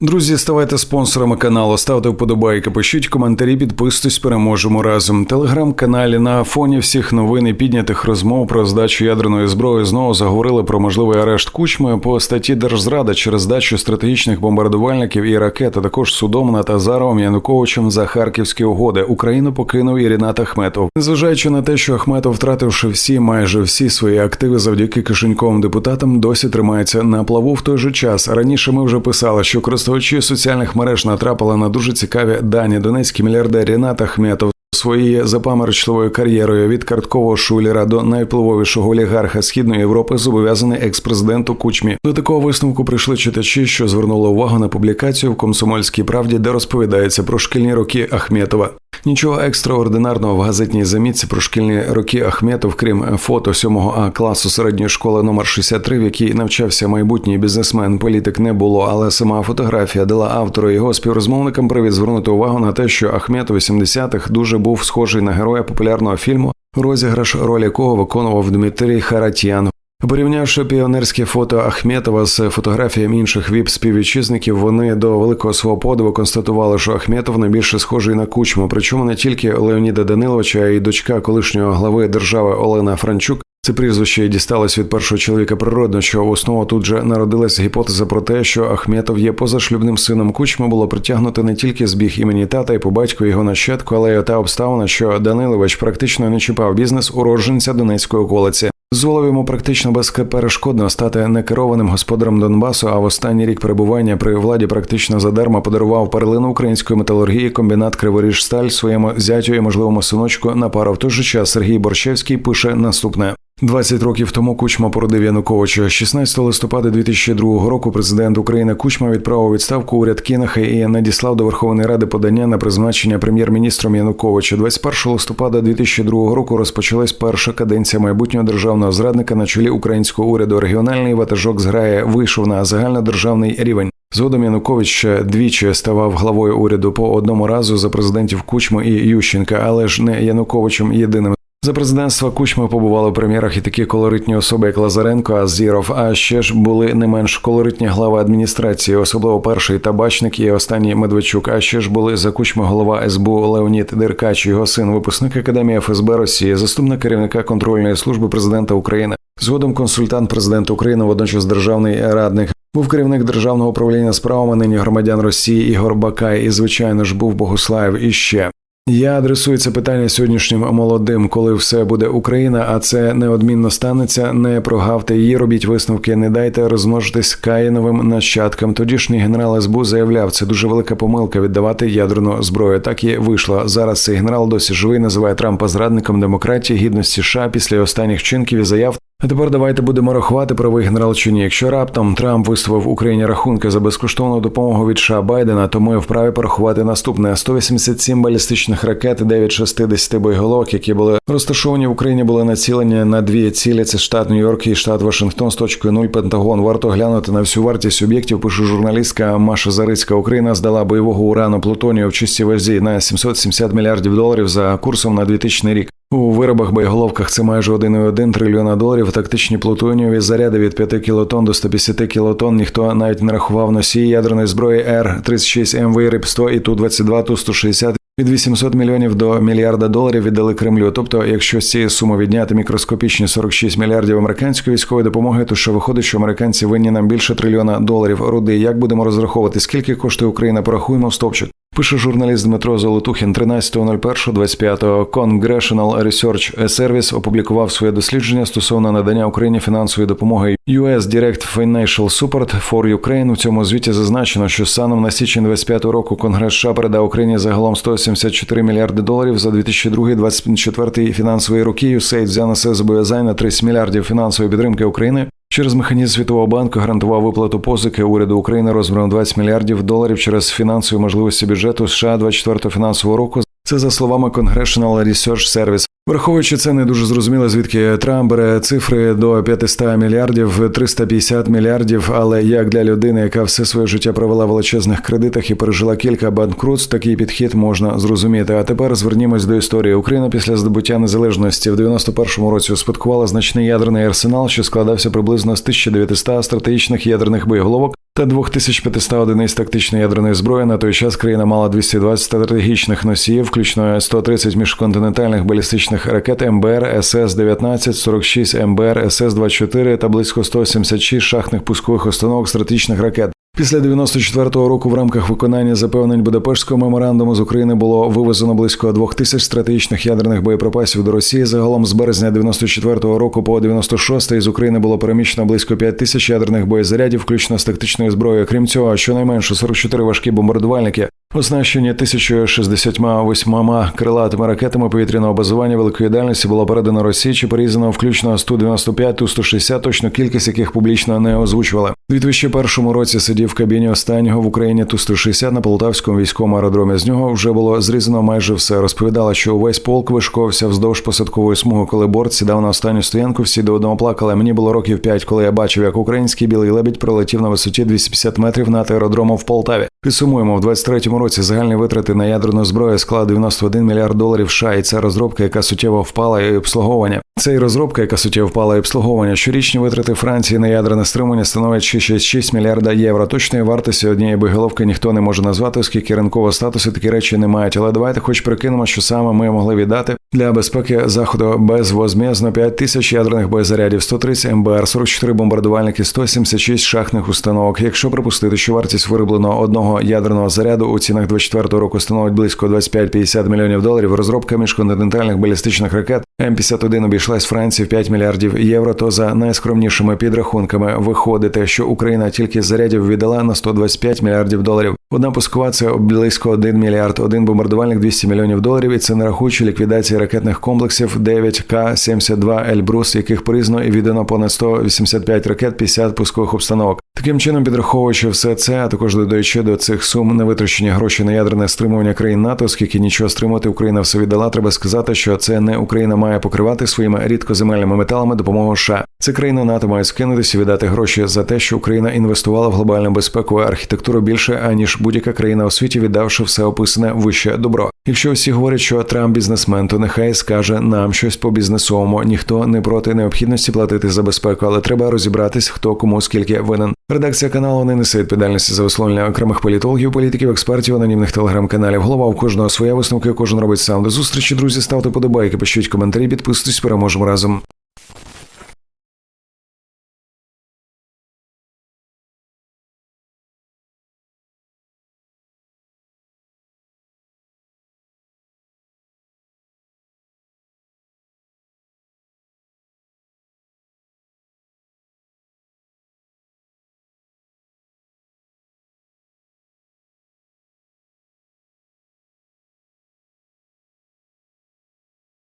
Друзі, ставайте спонсорами каналу, ставте вподобайки, пишіть коментарі, підписуйтесь, переможемо разом. Телеграм-каналі на фоні всіх новин і піднятих розмов про здачу ядерної зброї знову заговорили про можливий арешт кучми по статті Держзрада через здачу стратегічних бомбардувальників і ракет, а також судом над Азаровим Януковичем за харківські угоди. Україну покинув і Рінат Ахметов. Незважаючи на те, що Ахметов, втративши всі, майже всі свої активи завдяки кишеньковим депутатам, досі тримається на плаву в той же час. Раніше ми вже писали, що користувачі соціальних мереж натрапили на дуже цікаві дані. Донецький мільярдер Рінат Ахметов своєю запаморочливою кар'єрою від карткового шулера до найвпливовішого олігарха східної Європи зобов'язаний екс-президенту Кучмі. До такого висновку прийшли читачі, що звернули увагу на публікацію в комсомольській правді, де розповідається про шкільні роки Ахметова. Нічого екстраординарного в газетній замітці про шкільні роки Ахметов, крім фото 7 А класу середньої школи номер 63, в якій навчався майбутній бізнесмен, політик не було, але сама фотографія дала автору і його співрозмовникам привід звернути увагу на те, що Ахмет у 80-х дуже був схожий на героя популярного фільму, розіграш роль якого виконував Дмитрій Харатьян. Порівнявши піонерське фото Ахметова з фотографіями інших віп співвітчизників, вони до великого свого подиву констатували, що Ахметов найбільше схожий на кучму. Причому не тільки Леоніда Даниловича, а й дочка колишнього глави держави Олена Франчук. Це прізвище дісталось від першого чоловіка природно, що в основу тут же народилась гіпотеза про те, що Ахметов є позашлюбним сином кучми, було притягнуто не тільки збіг імені тата і по батьку його нащадку, але й та обставина, що Данилович практично не чіпав бізнес уродженця Донецької околиці. Дозволив йому практично безперешкодно стати некерованим господарем Донбасу. А в останній рік перебування при владі практично задарма подарував перлину української металургії комбінат Криворіжсталь своєму зятю і можливому синочку на пару. В той же час Сергій Борщевський пише наступне. 20 років тому Кучма породив Януковича. 16 листопада 2002 року президент України Кучма відправив відставку уряд Кінаха і надіслав до Верховної Ради подання на призначення прем'єр-міністром Януковича. 21 листопада 2002 року розпочалась перша каденція майбутнього державного зрадника на чолі українського уряду. Регіональний ватажок зграє вийшов на загальнодержавний рівень. Згодом Янукович ще двічі ставав главою уряду по одному разу за президентів Кучма і Ющенка, але ж не Януковичем єдиним. За президентства Кучми побували в прем'єрах і такі колоритні особи, як Лазаренко, Азіров. А ще ж були не менш колоритні глави адміністрації, особливо перший табачник і останній Медведчук. А ще ж були за Кучми голова СБУ Леонід Деркач, його син, випускник академії ФСБ Росії, заступник керівника контрольної служби президента України. Згодом консультант президента України, водночас державний радник. Був керівник державного управління справами нині громадян Росії Ігор Бакай, і звичайно ж був Богуслаєв іще. Я адресую це питання сьогоднішнім молодим, коли все буде Україна, а це неодмінно станеться. Не прогавте її, робіть висновки, не дайте розмножитись каїновим нащадкам. Тодішній генерал СБУ заявляв, це дуже велика помилка віддавати ядерну зброю. Так і вийшло. Зараз цей генерал досі живий, називає Трампа зрадником демократії, гідності США після останніх вчинків і заяв. А тепер давайте будемо рахувати правий генерал чи ні. Якщо раптом Трамп виставив Україні рахунки за безкоштовну допомогу від США Байдена, то ми вправі порахувати наступне: 187 балістичних ракет, 9 60 боєголовок, які були розташовані в Україні, були націлені на дві цілі. Це штат Нью-Йорк і штат Вашингтон з точкою 0 Пентагон. Варто глянути на всю вартість об'єктів. Пише журналістка Маша Зарицька. Україна здала бойового урану плутонію в чистій вазі на 770 мільярдів доларів за курсом на 2000 рік. У виробах боєголовках це майже 1,1 трильйона доларів. Тактичні плутонієві заряди від 5 кілотон до 150 кілотон. Ніхто навіть не рахував носії ядерної зброї Р 36 МВ РИП 100 і ту 22 ту 160 від 800 мільйонів до мільярда доларів віддали Кремлю. Тобто, якщо з цієї суми відняти мікроскопічні 46 мільярдів американської військової допомоги, то що виходить, що американці винні нам більше трильйона доларів. Руди, як будемо розраховувати, скільки коштує Україна? Порахуємо в стовпчик. Пише журналіст Дмитро Золотухін 13.01.25 Congressional Research Service опублікував своє дослідження стосовно надання Україні фінансової допомоги US Direct Financial Support for Ukraine. У цьому звіті зазначено, що станом на січень 25 року Конгрес США передав Україні загалом 174 мільярди доларів за 2002-2024 фінансові роки. USAID взяв на себе зобов'язання на 30 мільярдів фінансової підтримки України. Через механізм Світового банку гарантував виплату позики уряду України розміром 20 мільярдів доларів через фінансові можливості бюджету США 24 фінансового року. Це за словами Congressional Research Service. Враховуючи це, не дуже зрозуміло, звідки Трамп бере цифри до 500 мільярдів, 350 мільярдів. Але як для людини, яка все своє життя провела в величезних кредитах і пережила кілька банкрутств, такий підхід можна зрозуміти. А тепер звернімось до історії. Україна після здобуття незалежності в 91-му році успадкувала значний ядерний арсенал, що складався приблизно з 1900 стратегічних ядерних боєголовок. та 2500 одиниць тактичної ядерної зброї. На той час країна мала 220 стратегічних носіїв, включно 130 міжконтинентальних балістичних ракет МБР СС-19, 46 МБР СС-24 та близько 176 шахтних пускових установок стратегічних ракет. Після 94-го року в рамках виконання запевнень Будапештського меморандуму з України було вивезено близько двох тисяч стратегічних ядерних боєприпасів до Росії. Загалом з березня 94-го року по 96-й з України було переміщено близько 5 тисяч ядерних боєзарядів, включно з тактичною зброєю. Крім цього, щонайменше 44 важкі бомбардувальники. Оснащені 1068 крилатими ракетами повітряного базування великої дальності було передано Росії чи порізано включно 195 ту 160 точну кількість яких публічно не озвучували. У 2001 році сидів в кабіні останнього в Україні ту 160 на Полтавському військовому аеродромі. З нього вже було зрізано майже все. Розповідала, що увесь полк вишковався вздовж посадкової смуги, коли борт сідав на останню стоянку. Всі до одного плакали. Мені було років 5, коли я бачив, як український білий лебідь пролетів на висоті 250 метрів над аеродромом в Полтаві. Підсумуємо, в 23-му році загальні витрати на ядерну зброю склали 91 мільярд доларів США, і це розробка, яка суттєво впала і обслуговування. Це і розробка, яка суттєво впала і обслуговування. Щорічні витрати Франції на ядерне стримування становлять 6,6 мільярда євро. Точної вартості однієї боєголовки ніхто не може назвати, оскільки ринкового статусу такі речі не мають. Але давайте хоч прикинемо, що саме ми могли віддати для безпеки заходу безвозмездно 5 тисяч ядерних боєзарядів, 130 МБР, 44 бомбардувальники, 176 шахтних установок. Якщо припустити, що вартість виробленого одного ядерного заряду у цінах 24 року становить близько 25-50 мільйонів доларів, розробка міжконтинентальних балістичних ракет М-51 обійшлась Франції в 5 мільярдів євро. То за найскромнішими підрахунками виходить, що Україна тільки зарядів віддала на 125 мільярдів доларів. Одна пускова це близько 1 мільярд, один бомбардувальник 200 мільйонів доларів. І це не рахуючи ліквідації ракетних комплексів 9К-72 Ельбрус, яких порізно і віддано понад 185 ракет, 50 пускових обстановок. Таким чином, підраховуючи все це, а також додаючи до цих сум на витрачені гроші на ядерне стримування країн НАТО, оскільки нічого стримувати Україна все віддала, треба сказати, що це не Україна має покривати своїми рідкоземельними металами допомогу США. Це країна НАТО має скинутися і віддати гроші за те, що Україна інвестувала в глобальну безпекову архітектуру більше аніж будь-яка країна у світі, віддавши все описане вище добро. Якщо всі говорять, що Трамп бізнесмен, то нехай скаже нам щось по бізнесовому. Ніхто не проти необхідності платити за безпеку, але треба розібратись, хто кому скільки винен. Редакція каналу не несе відповідальності за висловлення окремих політологів, політиків, експертів, анонімних телеграм-каналів. Голова у кожного своя висновки, кожен робить сам. До зустрічі, друзі. Ставте подобайки, пишіть коментарі, підписуйтесь, переможемо разом.